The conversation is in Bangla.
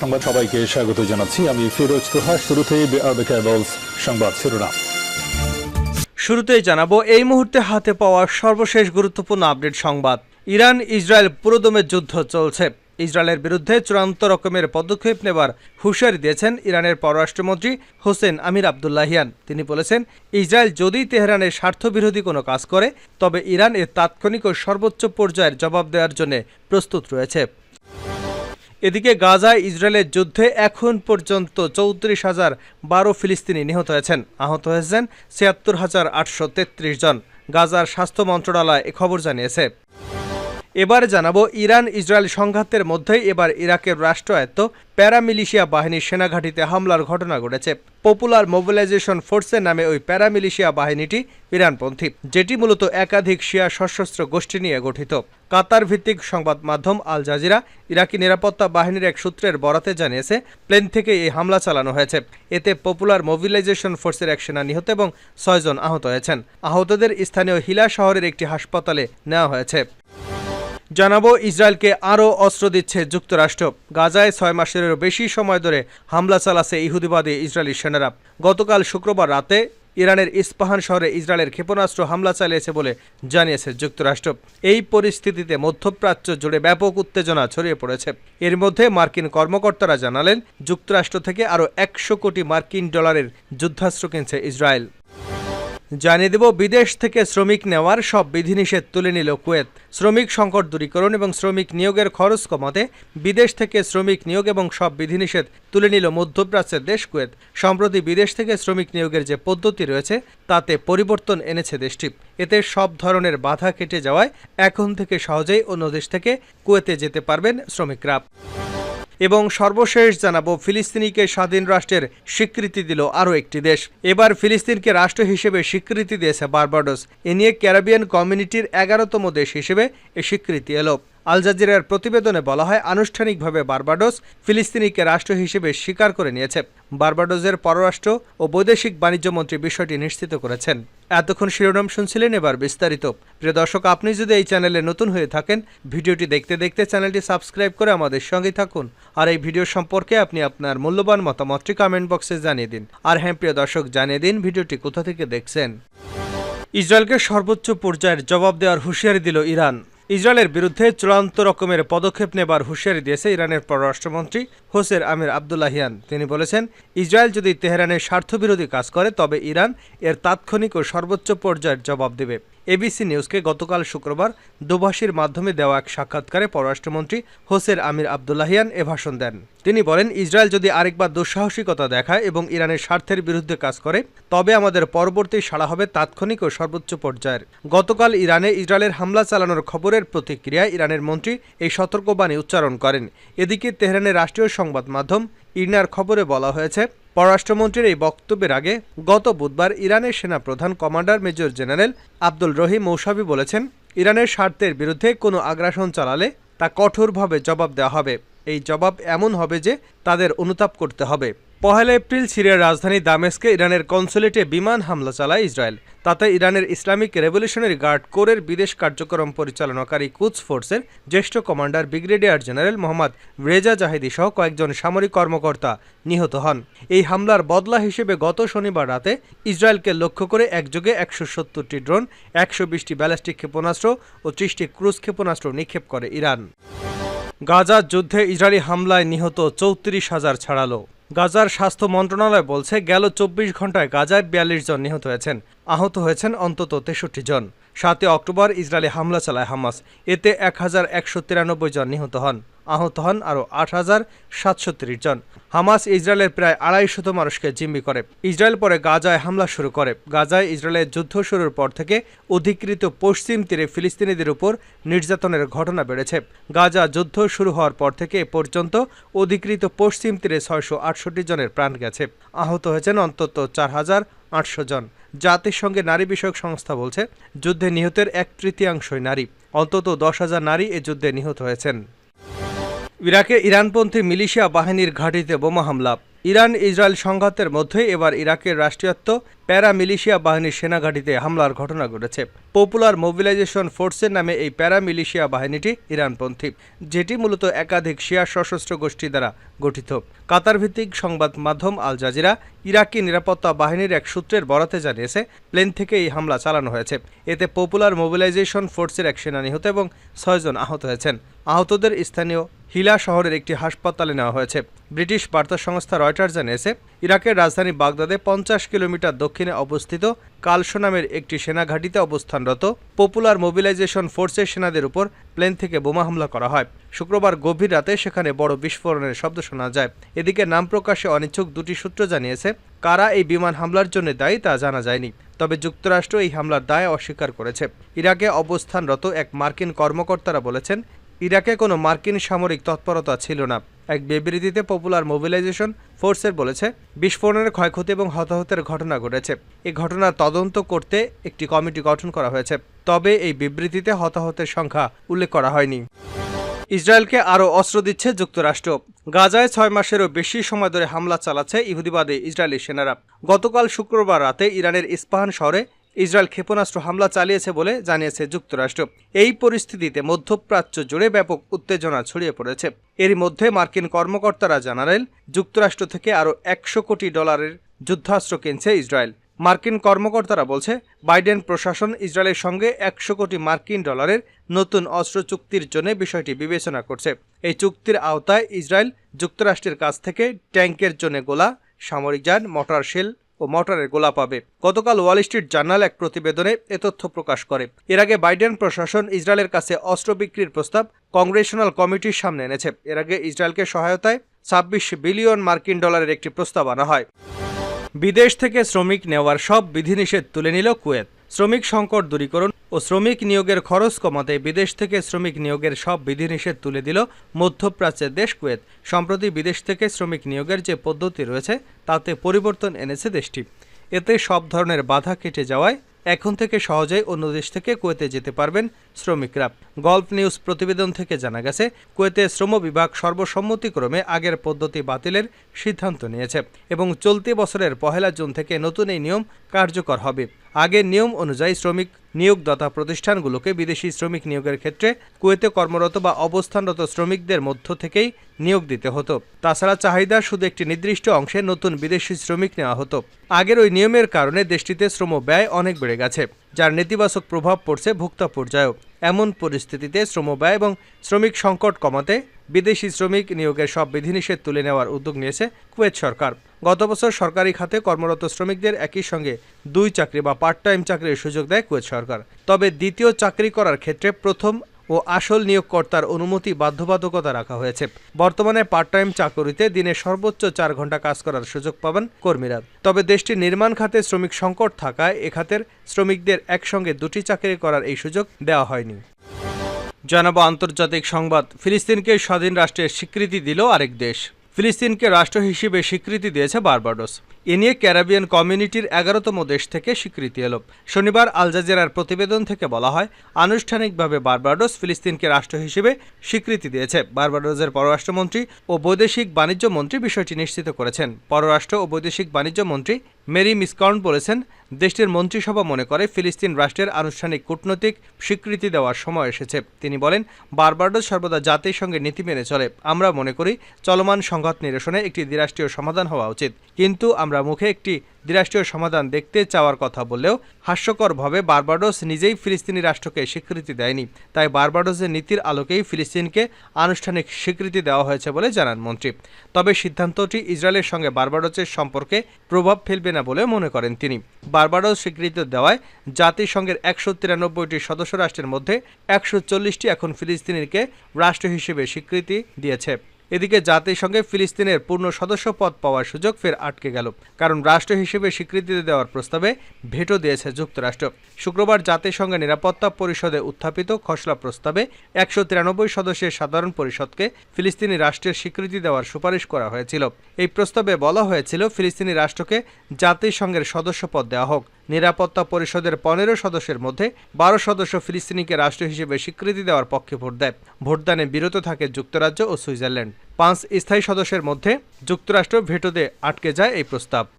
সংবাদ সবাইকে স্বাগত জানাচ্ছি। আমি ফিরোজ তোহা শুরুতেই সংবাদ শিরোনাম। শুরুতেই জানাব, এই মুহূর্তে হাতে পাওয়া সর্বশেষ গুরুত্বপূর্ণ আপডেট সংবাদ। ইরান, ইসরায়েল পুরোদমে যুদ্ধ চলছে। ইসরায়েলের বিরুদ্ধে চূড়ান্ত রকমের পদক্ষেপ নেবার হুঁশিয়ারি দিয়েছেন ইরানের পররাষ্ট্রমন্ত্রী হোসেন আমির আবদুল্লাহিয়ান। তিনি বলেছেন, ইসরায়েল যদি তেহরানের স্বার্থবিরোধী কোনো কাজ করে, তবে ইরান এর তাৎক্ষণিক ও সর্বোচ্চ পর্যায়ের জবাব দেওয়ার জন্য প্রস্তুত রয়েছে। এদিকে গাজায় ইসরায়েলের যুদ্ধে এখন পর্যন্ত চৌত্রিশ হাজার বারো ফিলিস্তিনি নিহত হয়েছেন। আহত হয়েছেন ছিয়াত্তর হাজার আটশো তেত্রিশ জন। গাজার স্বাস্থ্য মন্ত্রণালয় এ খবর জানিয়েছে। এবার জানাব ইরান ইসরায়েল সংঘাতের মধ্যেই এবার ইরাকের রাষ্ট্রায়ত্ত প্যারামিলিশিয়া বাহিনীর সেনাঘাঁটিতে হামলার ঘটনা ঘটেছে। পপুলার মোবিলাইজেশন ফোর্সের নামে ওই প্যারামিলিশিয়া বাহিনীটি ইরানপন্থী, যেটি মূলত একাধিক শিয়া সশস্ত্র গোষ্ঠী নিয়ে গঠিত। কাতার ভিত্তিক সংবাদ মাধ্যম আল জাজিরা ইরাকি নিরাপত্তা বাহিনীর এক সূত্রের বরাতে জানিয়েছে, প্লেন থেকে এই হামলা চালানো হয়েছে। এতে পপুলার মোবিলাইজেশন ফোর্সের এক সেনা নিহত এবং ছয়জন আহত হয়েছেন। আহতদের স্থানীয় হিলা শহরের একটি হাসপাতালে নেওয়া হয়েছে। জানাব, ইসরায়েলকে আরও অস্ত্র দিচ্ছে যুক্তরাষ্ট্র। গাজায় ছয় মাসেরও বেশি সময় ধরে হামলা চালাচ্ছে ইহুদিবাদী ইসরায়েলি সেনারা। গতকাল শুক্রবার রাতে ইরানের ইস্পাহান শহরে ইসরায়েলের ক্ষেপণাস্ত্র হামলা চালিয়েছে বলে জানিয়েছে যুক্তরাষ্ট্র। এই পরিস্থিতিতে মধ্যপ্রাচ্য জুড়ে ব্যাপক উত্তেজনা ছড়িয়ে পড়েছে। এর মধ্যে মার্কিন কর্মকর্তারা জানালেন, যুক্তরাষ্ট্র থেকে আরও একশো কোটি মার্কিন ডলারের যুদ্ধাস্ত্র কিনছে ইসরায়েল। জানিয়ে দেব, বিদেশ থেকে শ্রমিক নেওয়ার সব বিধিনিষেধ তুলে নিল কুয়েত। শ্রমিক সংকট দূরীকরণ এবং শ্রমিক নিয়োগের খরচ কমাতে বিদেশ থেকে শ্রমিক নিয়োগ এবং সব বিধিনিষেধ তুলে নিল মধ্যপ্রাচ্যের দেশ কুয়েত। সম্প্রতি বিদেশ থেকে শ্রমিক নিয়োগের যে পদ্ধতি রয়েছে, তাতে পরিবর্তন এনেছে দেশটি। এতে সব ধরনের বাধা কেটে যাওয়ায় এখন থেকে সহজেই অন্য দেশ থেকে কুয়েতে যেতে পারবেন শ্রমিকরা। এবং সর্বশেষ জানাব ফিলিস্তিনিকে স্বাধীন রাষ্ট্রের স্বীকৃতি দিল আরও একটি দেশ। এবার ফিলিস্তিনকে রাষ্ট্র হিসেবে স্বীকৃতি দিয়েছে বার্বাডোস। এ নিয়ে ক্যারাবিয়ান কমিউনিটির এগারোতম দেশ হিসেবে এ স্বীকৃতি এলো। আল জাজিরার প্রতিবেদনে বলা হয়, আনুষ্ঠানিকভাবে বার্বাডোস ফিলিস্তিনিকে রাষ্ট্র হিসেবে স্বীকার করে নিয়েছে। বার্বাডোজের পররাষ্ট্র ও বৈদেশিক বাণিজ্য মন্ত্রী বিষয়টি নিশ্চিত করেছেন। এতক্ষণ শিরোনাম শুনছিলেন এবার বিস্তারিত। প্রিয় দর্শক, আপনি যদি এই চ্যানেলে নতুন হয়ে থাকেন, ভিডিওটি দেখতে দেখতে চ্যানেলটি সাবস্ক্রাইব করে আমাদের সঙ্গেই থাকুন। আর এই ভিডিও সম্পর্কে আপনি আপনার মূল্যবান মতামতটি কমেন্ট বক্সে জানিয়ে দিন। আর হ্যাঁ প্রিয় দর্শক, জানিয়ে দিন ভিডিওটি কোথা থেকে দেখছেন। ইসরায়েলকে সর্বোচ্চ পর্যায়ের জবাব দেওয়ার হুঁশিয়ারি দিল ইরান। ইসরায়েলের বিরুদ্ধে চূড়ান্ত রকমের পদক্ষেপ নেবার হুঁশিয়ারি দিয়েছে ইরানের পররাষ্ট্রমন্ত্রী হোসের আমির আবদুল্লাহিয়ান তিনি বলেছেন, ইসরায়েল যদি তেহরানের স্বার্থবিরোধী কাজ করে, তবে ইরান এর তাৎক্ষণিক ও সর্বোচ্চ পর্যায়ের জবাব দেবে। এবিসি নিউজকে গতকাল শুক্রবার দুভাষীর মাধ্যমে দেওয়া এক সাক্ষাৎকারে পররাষ্ট্রমন্ত্রী হোসেন আমির আবদুল্লাহিয়ান এ ভাষণ দেন। তিনি বলেন, ইসরায়েল যদি আরেকবার দুঃসাহসিকতা দেখায় এবং ইরানের স্বার্থের বিরুদ্ধে কাজ করে, তবে আমাদের পরবর্তী সাড়া হবে তাৎক্ষণিক ও সর্বোচ্চ পর্যায়ের। গতকাল ইরানে ইসরায়েলের হামলা চালানোর খবরের প্রতিক্রিয়ায় ইরানের মন্ত্রী এই সতর্কবাণী উচ্চারণ করেন। এদিকে তেহরানের রাষ্ট্রীয় সংবাদ মাধ্যম ইরনার খবরে বলা হয়েছে পররাষ্ট্রমন্ত্রীর এই বক্তব্যের আগে গত বুধবার ইরানের সেনা প্রধান commander major general Abdul Rahim Mousavi বলেছেন, ইরানের স্বার্থের বিরুদ্ধে কোনো আগ্রাসন চালালে তা কঠোরভাবে জবাব দেওয়া হবে। এই জবাব এমন হবে যে তাদের অনুতাপ করতে হবে। পহেলা এপ্রিল সিরিয়ার রাজধানী দামেস্কে ইরানের কনসুলেটে বিমান হামলা চালায় ইসরায়েল। তাতে ইরানের ইসলামিক রেভলিউশনারি গার্ড কোরের বিদেশ কার্যক্রম পরিচালনাকারী কুচ ফোর্সের জ্যেষ্ঠ commander brigadier general Mohammad Reza Zahedi সহ কয়েকজন সামরিক কর্মকর্তা নিহত হন। এই হামলার বদলা হিসেবে গত শনিবার রাতে ইসরায়েলকে লক্ষ্য করে একযোগে একশো সত্তরটি ড্রোন, একশো বিশটি ব্যালিস্টিক ক্ষেপণাস্ত্র ও ত্রিশটি ক্রুজ ক্ষেপণাস্ত্র নিক্ষেপ করে ইরান। গাজার যুদ্ধে ইসরায়েলি হামলায় নিহত চৌত্রিশ হাজার ছাড়ালো। গাজার স্বাস্থ্য মন্ত্রণালয় বলছে গেল চব্বিশ ঘন্টায় গাজায় বিয়াল্লিশ জন নিহত হয়েছেন। আহত হয়েছেন অন্তত তেষট্টি জন। সাতই অক্টোবর ইসরায়েলি হামলা চালায় হামাস। এতে এক হাজার একশো তিরানব্বই জন নিহত হন। আহত হন আরও আট হাজার সাতশো জন। হামাস ইসরায়েলের প্রায় আড়াইশত মানুষকে জিম্মি করে। ইসরায়েল পরে গাজায় হামলা শুরু করে। গাজায় ইসরায়েলের যুদ্ধ শুরুর পর থেকে অধিকৃত পশ্চিম তীরে ফিলিস্তিনিদের উপর নির্যাতনের ঘটনা বেড়েছে। গাজা যুদ্ধ শুরু হওয়ার পর থেকে এ পর্যন্ত অধিকৃত পশ্চিম তীরে ছয়শো আটষট্টি জনের প্রাণ গেছে। আহত হয়েছেন অন্তত চার হাজার আটশো জন। জাতিসংঘে নারী বিষয়ক সংস্থা বলছে, যুদ্ধে নিহতের এক তৃতীয়াংশই নারী। অন্তত দশ হাজার নারী এ যুদ্ধে নিহত হয়েছেন। ইরাকে ইরানপন্থী মিলিশিয়া বাহিনীর ঘাঁটিতে বোমা হামলা। ইরান ইসরায়েল সংঘাতের মধ্যে এবার ইরাকের রাষ্ট্রীয়ত্ব প্যারা মিলিশিয়া বাহিনীর সেনাঘাঁটিতে হামলার ঘটনা ঘটেছে। পপুলার মোবিলাইজেশন ফোর্সের নামে এই প্যারা মিলিশিয়া বাহিনীটি ইরানপন্থী, যেটি মূলত একাধিক শিয়া সশস্ত্র গোষ্ঠী দ্বারা গঠিত। কাতার ভিত্তিক সংবাদ মাধ্যম আল জাজিরা ইরাকি নিরাপত্তা বাহিনীর এক সূত্রের বরাতে জানিয়েছে, প্লেন থেকে এই হামলা চালানো হয়েছে। এতে পপুলার মোবিলাইজেশন ফোর্সের এক সেনা নিহত এবং ছয়জন আহত হয়েছেন। আহতদের স্থানীয় হিলা শহরের একটি হাসপাতালে নেওয়া হয়েছে। ব্রিটিশ বার্তা সংস্থা রয়টার জানিয়েছে, ইরাকের রাজধানী বাগদাদে পঞ্চাশ কিলোমিটার দক্ষিণে অবস্থিত কালসো নামের একটি সেনাঘাঁটিতে অবস্থানরত পপুলার মোবিলাইজেশন ফোর্সের সেনাদের উপর প্লেন থেকে বোমা হামলা করা হয়। শুক্রবার গভীর রাতে সেখানে বড় বিস্ফোরণের শব্দ শোনা যায়। এদিকে নাম প্রকাশে অনিচ্ছুক দুটি সূত্র জানিয়েছে, কারা এই বিমান হামলার জন্য দায়ী তা জানা যায়নি। তবে যুক্তরাষ্ট্র এই হামলার দায় অস্বীকার করেছে। ইরাকে অবস্থানরত এক মার্কিন কর্মকর্তারা বলেছেন ইরাকে কোনো মার্কিন সামরিক তৎপরতা ছিল না। এক বিবৃতিতে পপুলার মোবিলাইজেশন ফোর্সের বলেছে, বিস্ফোরণের ক্ষয়ক্ষতি এবং হতাহতের ঘটনা ঘটেছে। এই ঘটনার তদন্ত করতে একটি কমিটি গঠন করা হয়েছে। তবে এই বিবৃতিতে হতাহতের সংখ্যা উল্লেখ করা হয়নি। ইসরায়েলকে আরও অস্ত্র দিচ্ছে যুক্তরাষ্ট্র। গাজায় ছয় মাসেরও বেশি সময় ধরে হামলা চালাচ্ছে ইহুদিবাদী ইসরায়েলি সেনারা। গতকাল শুক্রবার রাতে ইরানের ইস্পাহান শহরে ইসরায়েল ক্ষেপণাস্ত্র হামলা চালিয়েছে বলে জানিয়েছে যুক্তরাষ্ট্র। এই পরিস্থিতিতে মধ্যপ্রাচ্য জুড়ে ব্যাপক উত্তেজনা ছড়িয়ে পড়েছে। এরই মধ্যে মার্কিন কর্মকর্তারা জানালেন, যুক্তরাষ্ট্র থেকে আরও একশো কোটি ডলারের যুদ্ধাস্ত্র কিনছে ইসরায়েল। মার্কিন কর্মকর্তারা বলছে, বাইডেন প্রশাসন ইসরায়েলের সঙ্গে একশো কোটি মার্কিন ডলারের নতুন অস্ত্র চুক্তির জন্য বিষয়টি বিবেচনা করছে। এই চুক্তির আওতায় ইসরায়েল যুক্তরাষ্ট্রের কাছ থেকে ট্যাঙ্কের জন্য গোলা, সামরিক যান মটার শেল ও মটরের গোলা পাবে। গতকাল ওয়াল স্ট্রিট জার্নাল এক প্রতিবেদনে এ তথ্য প্রকাশ করে। এর আগে বাইডেন প্রশাসন ইসরায়েলের কাছে অস্ত্র বিক্রির প্রস্তাব কংগ্রেশনাল কমিটির সামনে এনেছে। এর আগে ইসরায়েলকে সহায়তায় ছাব্বিশ বিলিয়ন মার্কিন ডলারের একটি প্রস্তাব আনা হয়। বিদেশ থেকে শ্রমিক নেওয়ার সব বিধিনিষেধ তুলে নিল কুয়েত। শ্রমিক সংকট দূরীকরণ ও শ্রমিক নিয়োগের খরচ কমাতে বিদেশ থেকে শ্রমিক নিয়োগের সব বিধিনিষেধ তুলে দিল মধ্যপ্রাচ্যের দেশ কুয়েত। সম্প্রতি বিদেশ থেকে শ্রমিক নিয়োগের যে পদ্ধতি রয়েছে, তাতে পরিবর্তন এনেছে দেশটি। এতে সব ধরনের বাধা কেটে যাওয়ায় এখন থেকে সহজেই অন্য দেশ থেকে কুয়েতে যেতে পারবেন শ্রমিকরা। গল্ফ নিউজ প্রতিবেদন থেকে জানা গেছে, কুয়েতে শ্রম বিভাগ সর্বসম্মতিক্রমে আগের পদ্ধতি বাতিলের সিদ্ধান্ত নিয়েছে এবং চলতি বছরের পহেলা জুন থেকে নতুন এই নিয়ম কার্যকর হবে। আগের নিয়ম অনুযায়ী শ্রমিক নিয়োগদাতা প্রতিষ্ঠানগুলোকে বিদেশি শ্রমিক নিয়োগের ক্ষেত্রে কুয়েতে কর্মরত বা অবস্থানরত শ্রমিকদের মধ্য থেকেই নিয়োগ দিতে হতো। তাছাড়া চাহিদা শুধু একটি নির্দিষ্ট অংশে নতুন বিদেশি শ্রমিক নেওয়া হতো। আগের ওই নিয়মের কারণে দেশটিতে শ্রম ব্যয় অনেক বেড়ে গেছে। যার নেতিবাচক প্রভাব পড়ছে ভোক্তা পর্যায়েও। এমন পরিস্থিতিতে শ্রম ব্যয় এবং শ্রমিক সংকট কমাতে বিদেশি শ্রমিক নিয়োগের সব বিধিনিষেধ তুলে নেওয়ার উদ্যোগ নিয়েছে কুয়েত সরকার। গত বছর সরকারি খাতে কর্মরত শ্রমিকদের একই সঙ্গে দুই চাকরি বা পার্ট টাইম চাকরির সুযোগ দেয় কুয়েত সরকার। তবে দ্বিতীয় চাকরি করার ক্ষেত্রে প্রথম ও আসল নিয়োগকর্তার অনুমতি বাধ্যবাধকতা রাখা হয়েছে। বর্তমানে পার্ট টাইম চাকরিতে দিনে সর্বোচ্চ চার ঘণ্টা কাজ করার সুযোগ পাবেন কর্মীরা। তবে দেশটির নির্মাণ খাতে শ্রমিক সংকট থাকায় এখাতের শ্রমিকদের একসঙ্গে দুটি চাকরি করার এই সুযোগ দেওয়া হয়নি। জানাব আন্তর্জাতিক সংবাদ। ফিলিস্তিনকে স্বাধীন রাষ্ট্রের স্বীকৃতি দিল আরেক দেশ। ফিলিস্তিনকে রাষ্ট্র হিসেবে স্বীকৃতি দিয়েছে বার্বাডোস। এ নিয়ে ক্যারাবিয়ান কমিউনিটির এগারোতম দেশ থেকে স্বীকৃতি এলো। শনিবার আল জাজিরার প্রতিবেদন থেকে বলা হয়, আনুষ্ঠানিকভাবে বার্বাডোস ফিলিস্তিনকে রাষ্ট্র হিসেবে স্বীকৃতি দিয়েছে। বার্বাডোসের পররাষ্ট্রমন্ত্রী ও বৈদেশিক বাণিজ্য মন্ত্রী বিষয়টি নিশ্চিত করেছেন। পররাষ্ট্র ও বৈদেশিক বাণিজ্য মন্ত্রী মেরি মিসকর্ন বলেছেন দেশটির মন্ত্রিসভা মনে করে ফিলিস্তিন রাষ্ট্রের আনুষ্ঠানিক কূটনৈতিক স্বীকৃতি দেওয়ার সময় এসেছে। তিনি বলেন, বার্বাডোস সর্বদা জাতির সঙ্গে নীতি মেনে চলে। আমরা মনে করি, চলমান সংঘাত নিরসনে একটি দ্বিরাষ্ট্রীয় সমাধান হওয়া উচিত। কিন্তু আমরা মুখে একটি দ্বিরাষ্ট্রীয় সমাধান দেখতে চাওয়ার কথা বললেও হাস্যকরভাবে বার্বাডোস নিজেই ফিলিস্তিনি রাষ্ট্রকে স্বীকৃতি দেয়নি। তাই বার্বাডোসের নীতির আলোকেই ফিলিস্তিনকে আনুষ্ঠানিক স্বীকৃতি দেওয়া হয়েছে বলে জানান মন্ত্রী। তবে সিদ্ধান্তটি ইসরায়েলের সঙ্গে বার্বাডোসের সম্পর্কে প্রভাব ফেলবে না বলে মনে করেন তিনি। বার্বাডোস স্বীকৃতি দেওয়ায় জাতিসংঘের একশো তিরানব্বইটি সদস্য রাষ্ট্রের মধ্যে একশো চল্লিশটি এখন ফিলিস্তিনিকে রাষ্ট্র হিসেবে স্বীকৃতি দিয়েছে। এদিকে জাতিসংঘে ফিলিস্তিনের পূর্ণ সদস্য পদ পাওয়ার সুযোগ ফের আটকে গেল। কারণ রাষ্ট্র হিসেবে স্বীকৃতি দেওয়ার প্রস্তাবে ভেটো দিয়েছে যুক্তরাষ্ট্র। শুক্রবার জাতিসংঘের নিরাপত্তা পরিষদে উত্থাপিত খসড়া প্রস্তাবে একশো তিরানব্বই সদস্যের সাধারণ পরিষদকে ফিলিস্তিনি রাষ্ট্রের স্বীকৃতি দেওয়ার সুপারিশ করা হয়েছিল। এই প্রস্তাবে বলা হয়েছিল, ফিলিস্তিনি রাষ্ট্রকে জাতিসংঘের সদস্য পদ দেওয়া হোক। নিরাপত্তা পরিষদের পনেরো সদস্যের মধ্যে বারো সদস্য ফিলিস্তিনিকে রাষ্ট্র হিসেবে স্বীকৃতি দেওয়ার পক্ষে ভোট দেয়। ভোটদানে বিরত থাকে যুক্তরাজ্য ও সুইজারল্যান্ড। পাঁচ স্থায়ী সদস্যের মধ্যে যুক্তরাষ্ট্র ভেটোতে আটকে যায় এই প্রস্তাব।